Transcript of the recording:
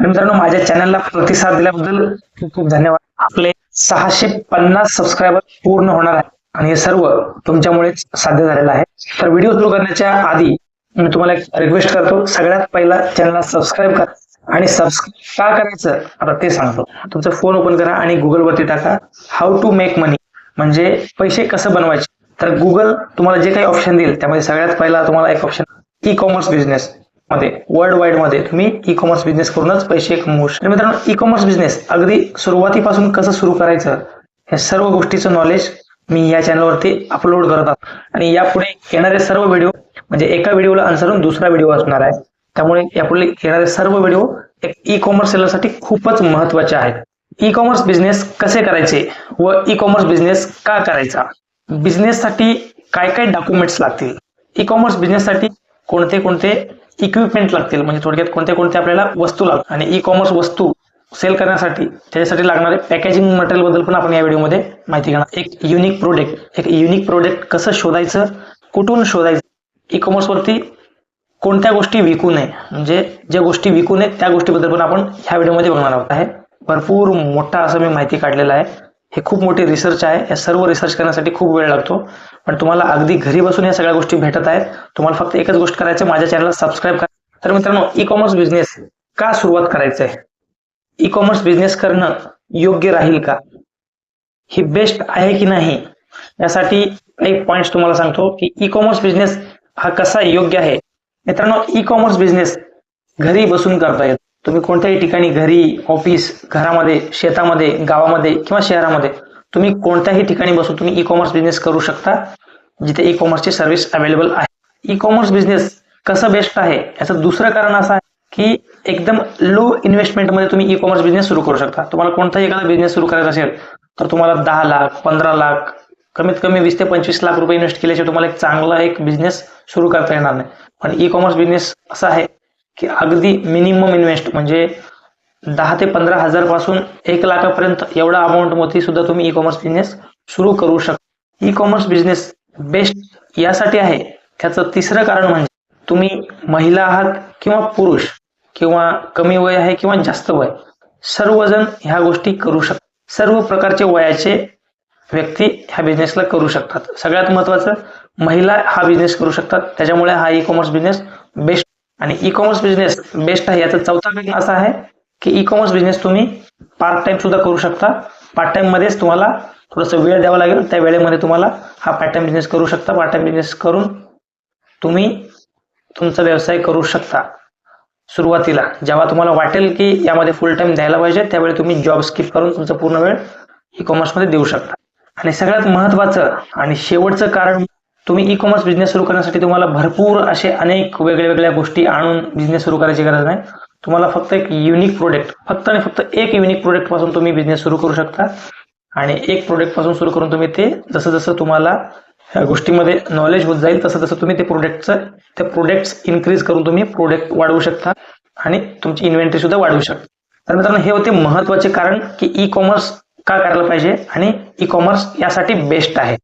आणि मित्रांनो माझ्या चॅनलला प्रतिसाद दिल्याबद्दल खूप खूप धन्यवाद. आपले सहाशे पन्नास सबस्क्रायबर पूर्ण होणार आहे आणि हे सर्व तुमच्यामुळेच साध्य झालेलं आहे. तर व्हिडिओ सुरू करण्याच्या आधी मी तुम्हाला एक रिक्वेस्ट करतो. सगळ्यात पहिला चॅनलला सबस्क्राईब करा आणि सबस्क्राईब का करायचं आता ते सांगतो. तुमचा फोन ओपन करा आणि गुगल वरती टाका हाऊ टू मेक मनी म्हणजे पैसे कसं बनवायचे? तर गुगल तुम्हाला जे काही ऑप्शन देईल त्यामध्ये सगळ्यात पहिला तुम्हाला एक ऑप्शन ई कॉमर्स बिझनेस मध्ये वर्ल्ड वाईडमध्ये तुम्ही ई कॉमर्स बिझनेस करूनच पैसे कमवू शकता. तर मित्रांनो ई कॉमर्स बिझनेस अगदी सुरुवातीपासून कसं सुरू करायचं हे सर्व गोष्टीचं नॉलेज मी या चॅनलवरती अपलोड करत आहोत आणि यापुढे येणारे सर्व व्हिडिओ म्हणजे एका व्हिडिओला अनुसरून दुसरा व्हिडिओ असणार आहे. त्यामुळे यापुढे येणारे सर्व व्हिडिओ एक ई कॉमर्स सेलरसाठी खूपच महत्त्वाचे आहेत. ई कॉमर्स बिझनेस कसे करायचे व ई कॉमर्स बिझनेस का करायचा? बिझनेससाठी काय काय डॉक्युमेंट्स लागतील? ई कॉमर्स बिझनेससाठी कोणते कोणते इक्विपमेंट लागतील. म्हणजे थोडक्यात कोणत्या कोणत्या आपल्याला वस्तू लागतात आणि ई कॉमर्स वस्तू सेल करण्यासाठी त्याच्यासाठी लागणारे पॅकेजिंग मटेरियलबद्दल पण आपण या व्हिडिओमध्ये माहिती घेणार. एक युनिक प्रोडक्ट एक युनिक प्रोडक्ट कसं शोधायचं कुठून शोधायचं ई कॉमर्स वरती कोणत्या गोष्टी विकू नये. म्हणजे ज्या गोष्टी विकू नये त्या गोष्टीबद्दल पण आपण ह्या व्हिडिओमध्ये बघणार आहोत. आहे. भरपूर मोठा असं मी माहिती काढलेला आहे. हे खूप मोठी रिसर्च आहे. या सर्व रिसर्च करण्यासाठी खूप वेळ लागतो. पण तुम्हाला अगदी घरी बसून या सगळ्या गोष्टी भेटत आहेत. तुम्हाला फक्त एकच गोष्ट करायचं माझ्या चॅनलला सबस्क्राईब करा. तर मित्रांनो ई कॉमर्स बिझनेस का सुरुवात करायचं आहे ई कॉमर्स बिझनेस करणं योग्य राहील का? ही बेस्ट आहे की नाही? यासाठी काही पॉइंट्स तुम्हाला सांगतो की ई कॉमर्स बिझनेस हा कसा योग्य आहे? मित्रांनो ई कॉमर्स बिझनेस घरी बसून करता येतो. तुम्ही कोणत्याही ठिकाणी घरी ऑफिस घरामध्ये शेतामध्ये गावामध्ये किंवा शहरामध्ये तुम्ही कोणत्याही ठिकाणी बसून तुम्ही ई कॉमर्स बिझनेस करू शकता जिथे ई कॉमर्सची सर्व्हिस अवेलेबल आहे. ई कॉमर्स बिझनेस कसं बेस्ट आहे? याचं दुसरं कारण असं आहे की एकदम लो इन्व्हेस्टमेंटमध्ये तुम्ही ई कॉमर्स बिझनेस सुरू करू शकता. तुम्हाला कोणताही एखादा बिझनेस सुरू करायचा असेल तर तुम्हाला दहा लाख पंधरा लाख कमीत कमी वीस ते पंचवीस लाख रुपये इन्व्हेस्ट केल्याशिवाय तुम्हाला एक चांगला एक बिझनेस सुरू करता येणार नाही. पण ई कॉमर्स बिझनेस असा आहे की अगदी मिनिमम इन्व्हेस्ट म्हणजे दहा ते पंधरा हजारपासून एक लाखापर्यंत एवढा अमाऊंटमध्ये सुद्धा तुम्ही ई कॉमर्स बिझनेस सुरू करू शकता. ई कॉमर्स बिझनेस बेस्ट यासाठी आहे. त्याचं तिसरं कारण म्हणजे तुम्ही महिला आहात किंवा पुरुष किंवा कमी वय आहे किंवा जास्त वय सर्वजण ह्या गोष्टी करू शकतात सर्व प्रकारचे वयाचे व्यक्ती ह्या बिझनेसला करू शकतात. सगळ्यात महत्वाचं महिला हा बिझनेस करू शकतात. त्याच्यामुळे हा ई कॉमर्स बिझनेस बेस्ट आणि ई कॉमर्स बिझनेस बेस्ट आहे. याचा चौथा कारण असा आहे की ई कॉमर्स बिझनेस तुम्ही पार्ट टाइम सुद्धा करू शकता. पार्ट टाइम मध्येच तुम्हाला थोडंसं वेळ द्यावा लागेल. त्या वेळेमध्ये तुम्हाला हा पार्ट टाइम बिझनेस करू शकता. पार्ट टाइम बिझनेस करून तुम्ही तुमचा व्यवसाय करू शकता. सुरुवातीला जेव्हा तुम्हाला वाटेल की यामध्ये फुल टाइम द्यायला पाहिजे त्यावेळी तुम्ही जॉब स्किप करून तुमचा पूर्ण वेळ ई कॉमर्समध्ये देऊ शकता. आणि सगळ्यात महत्वाचं आणि शेवटचं कारण तुम्ही ई कॉमर्स बिझनेस सुरू करण्यासाठी तुम्हाला भरपूर असे अनेक वेगळ्या वेगळ्या गोष्टी आणून बिझनेस सुरू करायची गरज नाही. तुम्हाला फक्त एक युनिक प्रोडक्ट फक्त आणि फक्त एक युनिक प्रोडक्टपासून तुम्ही बिझनेस सुरू करू शकता. आणि एक प्रोडक्टपासून सुरू करून तुम्ही ते जसं जसं तुम्हाला ह्या गोष्टीमध्ये नॉलेज होत जाईल तसं तसं तुम्ही ते प्रोडक्टचं ते प्रोडक्ट्स इन्क्रीज करून तुम्ही प्रोडक्ट वाढवू शकता आणि तुमची इन्व्हेंटरी सुद्धा वाढवू शकता. तर मित्रांनो हे होते महत्त्वाचे कारण की ई कॉमर्स का करायला पाहिजे आणि ई कॉमर्स यासाठी बेस्ट आहे.